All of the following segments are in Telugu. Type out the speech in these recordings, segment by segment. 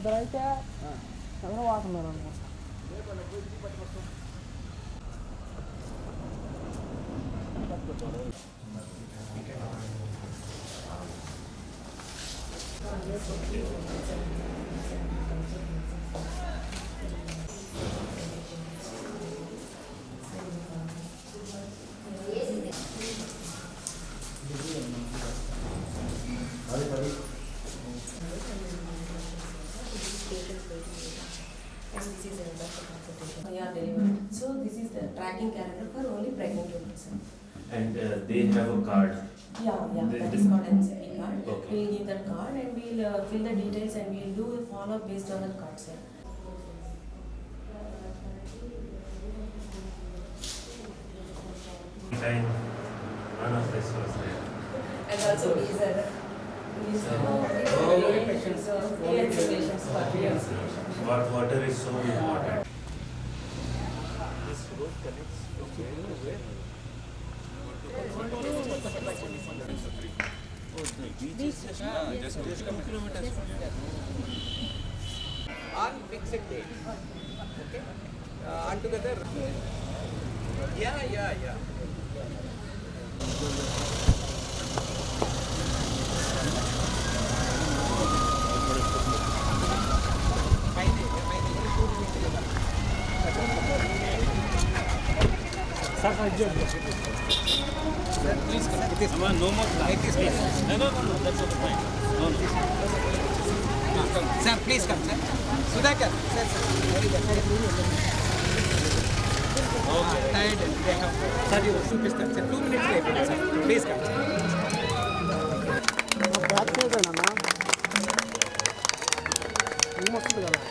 ఇద్దరైతే చంద్రవాకున్నారు అనమాట And Tracking calendar for only pregnant women. sir. And uh, they have a card. Yeah, yeah, They- that is called NCP card. Okay. We'll give that card and we'll uh, fill the details and we'll do a follow-up based on that card, sir. Time, none of this was there. And also these are, these are, Oh. patients, so PNC patients for patients. Wa- Water is so important. Road connects from where to where? on fixed dates. Okay? Uh, altogether. Yeah, yeah, yeah. Sir Okay. Tired. Sir have. Sir, you చూపిస్తాను సార్ టూ మినిట్స్ అయిపోయింది సార్ ప్లీజ్ కమ్ సార్ అన్న ఏమొస్తుంది కదా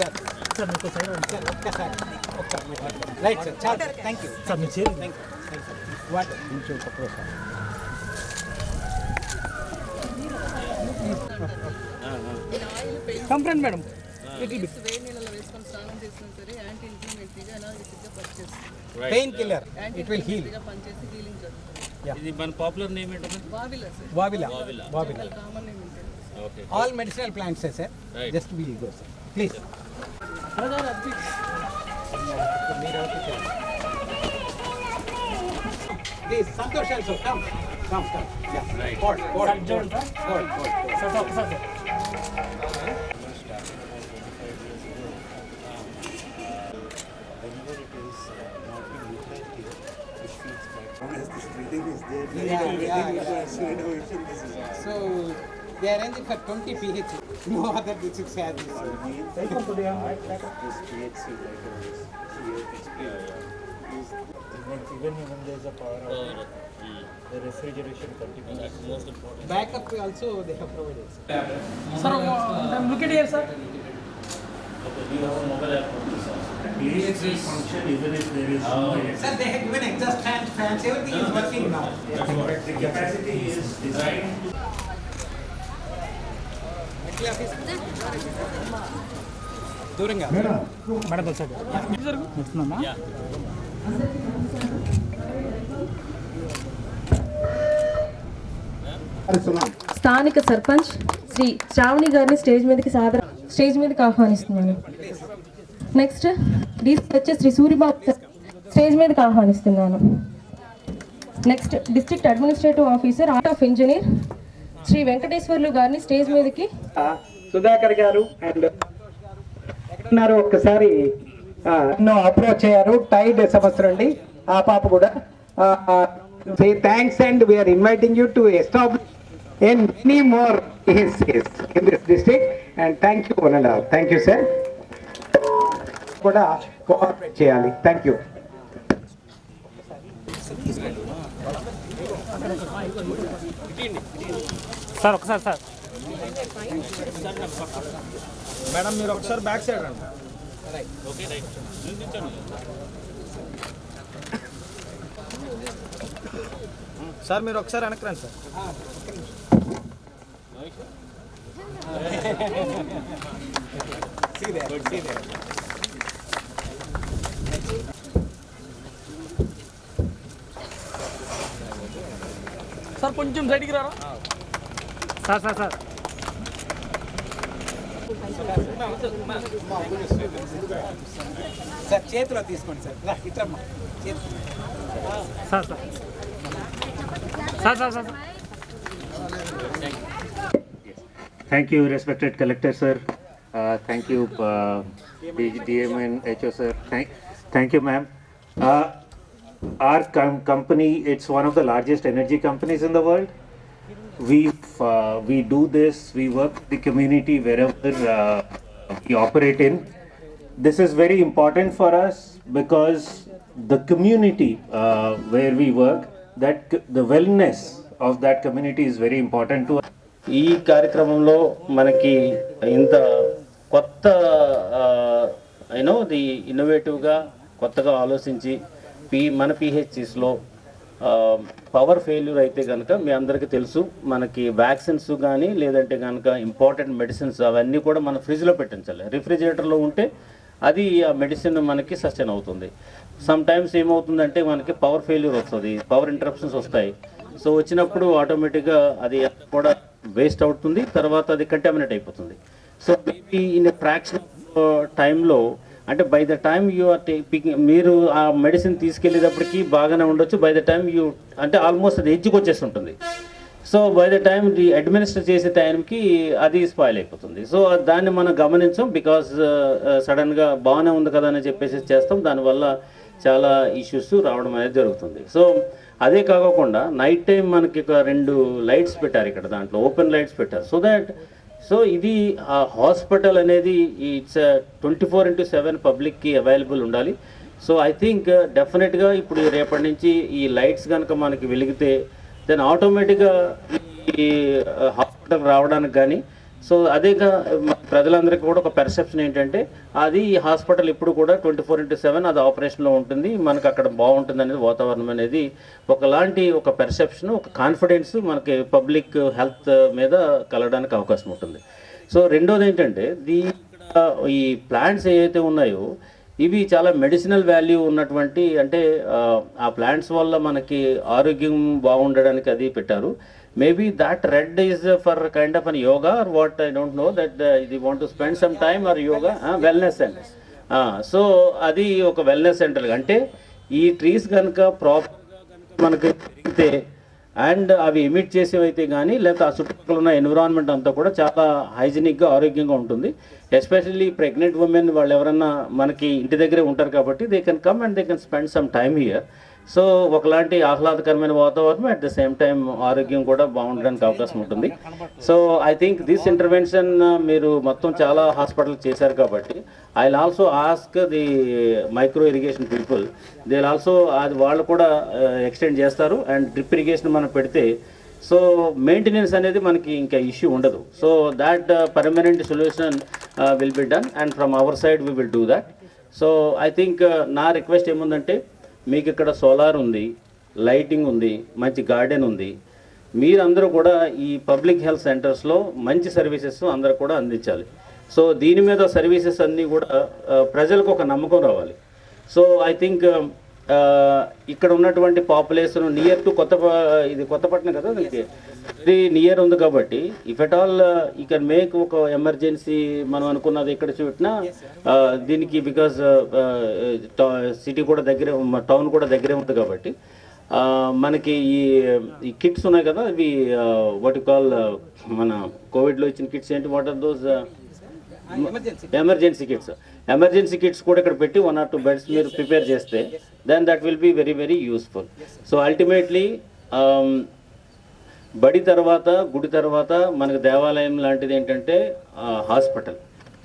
సార్ సార్ మీకు సార్ సార్ ఒక్కసారి ఒక్కసారి రైట్ సార్ చాలు థ్యాంక్ యూ సార్ మీరు చేయండి థ్యాంక్ యూ సార్ వాటర్ కొంచెం తక్కువ సార్ కంప్లైంట్ మేడం వేడి నీళ్ళలో వేసుకొని స్నానం చేసినా సరే యాంటీ ఇన్ఫ్లమేటరీగా ఎనాలిసిస్గా పనిచేస్తుంది pain killer anti it will heal ఇన్ఫ్లమేటరీగా పనిచేసి హీలింగ్ జరుగుతుంది ఇది మన పాపులర్ నేమ్ ఏంటంటే బావిలా సార్ వావిలా వావిలా కామన్ నేమ్ ఉంటుంది okay all medicinal plants sir Right. Just will go sir please from Meera to Kerala. This Santosh also, come. Come, come. Yeah. Right. Board, board, board, board, board, board. Sir, sir, sir. Yeah, They are ranging for 20 pH. No other districts have this. Even when there is a power out, the refrigeration continues. That's most important. Backup also they have provided. Sir, look at here, sir. Okay, we have a mobile app on this also. Yes, yes. function even if there is oh. no Sir, they have given exhaust fans, fans, everything is working now. Yes. The capacity is designed to దూరంగా. మేడం. వస్తుందమ్మా స్థానిక సర్పంచ్ శ్రీ శ్రావణి గారిని స్టేజ్ మీదకి సాదర స్టేజ్ మీదకి ఆహ్వానిస్తున్నాను. నెక్స్ట్ డీసీ వచ్చే శ్రీ సూరిబాబు సార్ స్టేజ్ మీదకి ఆహ్వానిస్తున్నాను. Next district administrative officer art of engineer Shri Venkateswarlu గారిని స్టేజ్ మీదకి సుధాకర్ గారు అండ్ ఎక్కడున్నారు ఒక్కసారి నన్ను అప్రోచ్ అయ్యారు. టైడ్ సంవత్సరం అండి. ఆ పాప కూడా. Say thanks and we are inviting you to establish in many more in this district and thank you one and all thank you sir కూడా కోఆపరేట్ చేయాలి. థ్యాంక్ యూ సార్ ఒకసారి సార్. మేడం మీరు ఒకసారి బ్యాక్ సైడ్ రండి సార్ మీరు ఒకసారి వెనక్కి రండి సార్ సార్ కొంచెం సైడ్కి రారా సార్ సార్ సార్ సార్ చేతిలో తీసుకోండి సార్ రా, ఇట్రమ్మా చేతి sir sir sir sir sir Thank you, respected collector, sir. Uh, Thank you, uh, DGDM and HO, sir. Thank, thank you, ma'am. Uh, Our com- company, it's one of the largest energy companies in the world. We, uh, we do this, we work with the community wherever uh, we operate in. This is very important for us because the community uh, where we work, that c- the wellness of that community is very important to us. ఈ కార్యక్రమంలో మనకి ఇంత కొత్త యూనో ది ఇన్నోవేటివ్గా కొత్తగా ఆలోచించి పి మన పిహెచ్సిస్లో పవర్ ఫెయిల్యూర్ అయితే కనుక మీ అందరికీ తెలుసు మనకి వ్యాక్సిన్స్ కానీ లేదంటే కనుక ఇంపార్టెంట్ మెడిసిన్స్ అవన్నీ కూడా మన ఫ్రిడ్జ్లో పెట్టించాలి. రిఫ్రిజిరేటర్లో ఉంటే అది ఆ మెడిసిన్ మనకి సస్టైన్ అవుతుంది. సమ్ టైమ్స్ ఏమవుతుందంటే మనకి పవర్ ఫెయిల్యూర్ వస్తుంది పవర్ ఇంటరప్షన్స్ వస్తాయి. సో వచ్చినప్పుడు ఆటోమేటిక్గా అది కూడా వేస్ట్ అవుతుంది తర్వాత అది కంటామినేట్ అయిపోతుంది. సో మేబీ ఇన్ ఫ్రాక్షన్ టైంలో అంటే by the time you are taking మీరు ఆ మెడిసిన్ తీసుకెళ్ళేటప్పటికి బాగానే ఉండొచ్చు. బై ద టైం యూ అంటే ఆల్మోస్ట్ అది ఎడ్జ్కి వచ్చేసి ఉంటుంది so by the time the administer చేసే టైంకి అది స్పాయిల్ అయిపోతుంది. సో దాన్ని మనం గమనించాం బికాస్ సడన్గా బాగానే ఉంది కదా అని చెప్పేసి చేస్తాం. దానివల్ల చాలా ఇష్యూస్ రావడం అనేది జరుగుతుంది. సో అదే కాకుండా నైట్ టైం మనకి ఒక రెండు లైట్స్ పెట్టారు ఇక్కడ దాంట్లో. ఓపెన్ లైట్స్ పెట్టారు. సో దాట్ సో ఇది ఆ హాస్పిటల్ అనేది it's twenty four into seven పబ్లిక్కి అవైలబుల్ ఉండాలి. సో ఐ థింక్ డెఫినెట్గా ఇప్పుడు రేపటి నుంచి ఈ లైట్స్ కనుక మనకి వెలిగితే దెన్ ఆటోమేటిక్గా ఈ హాస్పిటల్ రావడానికి కానీ సో అదేగా ప్రజలందరికీ కూడా ఒక పెర్సెప్షన్ ఏంటంటే అది ఈ హాస్పిటల్ ఇప్పుడు కూడా ట్వంటీ ఫోర్ ఇంటూ సెవెన్ అది ఆపరేషన్లో ఉంటుంది మనకు అక్కడ బాగుంటుంది అనేది వాతావరణం అనేది ఒకలాంటి ఒక పెర్సెప్షన్ ఒక కాన్ఫిడెన్స్ మనకి పబ్లిక్ హెల్త్ మీద కలగడానికి అవకాశం ఉంటుంది. సో రెండోది ఏంటంటే దీ ఈ ప్లాంట్స్ ఏవైతే ఉన్నాయో ఇవి చాలా మెడిసినల్ వాల్యూ ఉన్నటువంటి అంటే ఆ ప్లాంట్స్ వల్ల మనకి ఆరోగ్యం బాగుండడానికి అది పెట్టారు. Maybe that red is for kind of an yoga or what I don't know that ఇది want to spend some time or yoga wellness centre so అది ఒక వెల్నెస్ సెంటర్ అంటే ఈ ట్రీస్ కనుక ప్రాపర్ మనకి పెరిగితే అండ్ అవి ఎమిట్ చేసేవైతే కానీ లేకపోతే ఆ చుట్టుపక్కల ఉన్న ఎన్విరాన్మెంట్ అంతా కూడా చాలా హైజీనిక్గా ఆరోగ్యంగా ఉంటుంది. ఎస్పెషల్లీ ప్రెగ్నెంట్ ఉమెన్ వాళ్ళు ఎవరన్నా మనకి ఇంటి దగ్గరే ఉంటారు కాబట్టి they can come and they can spend some time here so ఒకలాంటి ఆహ్లాదకరమైన వాతావరణం అట్ ద సేమ్ టైం ఆరోగ్యం కూడా బాగుండడానికి అవకాశం ఉంటుంది. So I think this intervention మీరు మొత్తం చాలా హాస్పిటల్ చేశారు కాబట్టి I also ask the micro irrigation people they also అది వాళ్ళు కూడా uh, ఎక్స్టెండ్ చేస్తారు. అండ్ డ్రిప్ ఇరిగేషన్ మనం పెడితే సో మెయింటెనెన్స్ అనేది మనకి ఇంకా ఇష్యూ ఉండదు. So that permanent solution will be done and from our side we will do that so I think నా రిక్వెస్ట్ ఏముందంటే మీకు ఇక్కడ సోలార్ ఉంది లైటింగ్ ఉంది మంచి గార్డెన్ ఉంది. మీరందరూ కూడా ఈ పబ్లిక్ హెల్త్ సెంటర్స్లో మంచి సర్వీసెస్ అందరూ కూడా అందించాలి. సో దీని మీద సర్వీసెస్ అన్నీ కూడా ప్రజలకు ఒక నమ్మకం రావాలి. సో ఐ థింక్ ఇక్కడ ఉన్నటువంటి పాపులేషన్ నియర్ టు కొత్త ఇది కొత్తపట్నం కదా దీనికి? ఇది నియర్ ఉంది కాబట్టి ఇఫ్ ఎట్ ఆల్ ఈ కెన్ మేక్ ఒక ఎమర్జెన్సీ మనం అనుకున్నది ఇక్కడ చూపినా దీనికి బికాజ్ సిటీ కూడా దగ్గరే టౌన్ కూడా దగ్గరే ఉంది కాబట్టి మనకి ఈ ఈ కిట్స్ ఉన్నాయి కదా ఇవి వాట్ కాల్ మన కోవిడ్లో ఇచ్చిన కిట్స్ ఏంటి? What are those emergency kits emergency kits కూడా ఇక్కడ పెట్టి వన్ ఆర్ టూ బెడ్స్ మీరు ప్రిపేర్ చేస్తే then that will be very very useful so ultimately బడి తర్వాత గుడి తర్వాత మనకు దేవాలయం లాంటిది ఏంటంటే హాస్పిటల్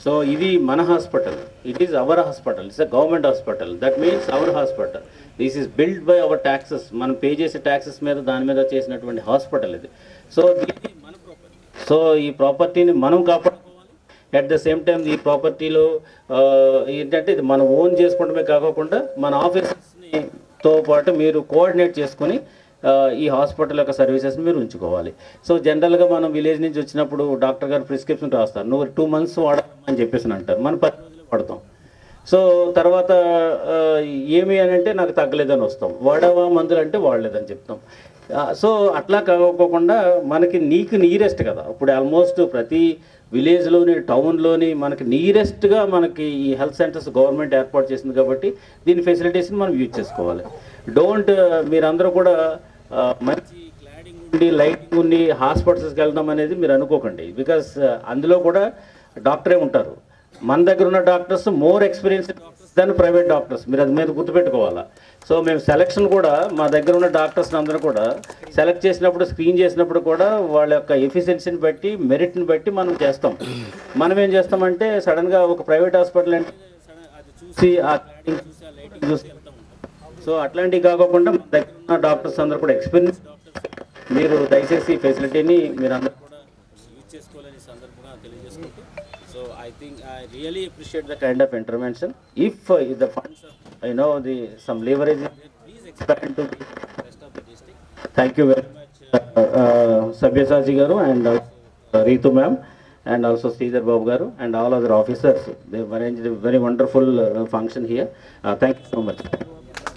సో ఇది మన hospital it is our hospital it's a government hospital that means our hospital this is build by our taxes మనం పే చేసే ట్యాక్సెస్ మీద దాని మీద చేసినటువంటి హాస్పిటల్ ఇది. సో దీన్ని మన సో ఈ ప్రాపర్టీని మనం కాపాడుకోవాలి. అట్ ద సేమ్ టైం ఈ ప్రాపర్టీలో ఏంటంటే ఇది మనం ఓన్ చేసుకోవడమే కాకుండా మన ఆఫీస్ని తో పాటు మీరు కోఆర్డినేట్ చేసుకొని ఈ హాస్పిటల్ యొక్క సర్వీసెస్ మీరు ఉంచుకోవాలి. సో జనరల్గా మనం విలేజ్ నుంచి వచ్చినప్పుడు డాక్టర్ గారు ప్రిస్క్రిప్షన్ రాస్తారు. నువ్వు టూ మంత్స్ వాడమని చెప్పేసి అంటారు. మనం పది రోజులు వాడతాం. సో తర్వాత ఏమి అని అంటే నాకు తగ్గలేదని వస్తాం. వాడవా మందులు అంటే వాడలేదని చెప్తాం. సో అట్లా కాకోకుండా మనకి నీకు నీరెస్ట్ కదా. ఇప్పుడు ఆల్మోస్ట్ ప్రతి విలేజ్లోని టౌన్లోని మనకి నీరెస్ట్గా మనకి ఈ హెల్త్ సెంటర్స్ గవర్నమెంట్ ఏర్పాటు చేసింది కాబట్టి దీని ఫెసిలిటీస్ని మనం యూజ్ చేసుకోవాలి. డోంట్ మీరందరూ కూడా మంచి క్లాడింగ్ ఉండి లైటింగ్ ఉండి హాస్పిటల్స్కి వెళ్దాం అనేది మీరు అనుకోకండి. బికాస్ అందులో కూడా డాక్టరే ఉంటారు. మన దగ్గర ఉన్న doctors more experience doctor then private doctors మీరు అది మీద గుర్తుపెట్టుకోవాలా? సో మేము సెలక్షన్ కూడా మా దగ్గర ఉన్న డాక్టర్స్ని అందరూ కూడా సెలెక్ట్ చేసినప్పుడు స్క్రీన్ చేసినప్పుడు కూడా వాళ్ళ యొక్క ఎఫిషియన్సీని బట్టి మెరిట్ని బట్టి మనం చేస్తాం. మనం ఏం చేస్తామంటే సడన్గా ఒక ప్రైవేట్ హాస్పిటల్ అంటే అది చూసి చూసి లైటింగ్ చూసి వెళ్తాం. సో అట్లాంటివి కాకుండా మా దగ్గర ఉన్న డాక్టర్స్ అందరూ కూడా ఎక్స్పీరియన్స్ డాక్టర్స్ మీరు దయచేసి ఫెసిలిటీని మీరు అందరూ కూడా తెలియజేసుకుంటూ so I think I really appreciate the kind of intervention if the funds I know the some leverage please expect to the rest of the district thank you very much సభ్యసాజీ గారు and Ritu ma'am and also Sridhar Babu garu and all other officers. They have arranged a very wonderful uh, function here. Uh,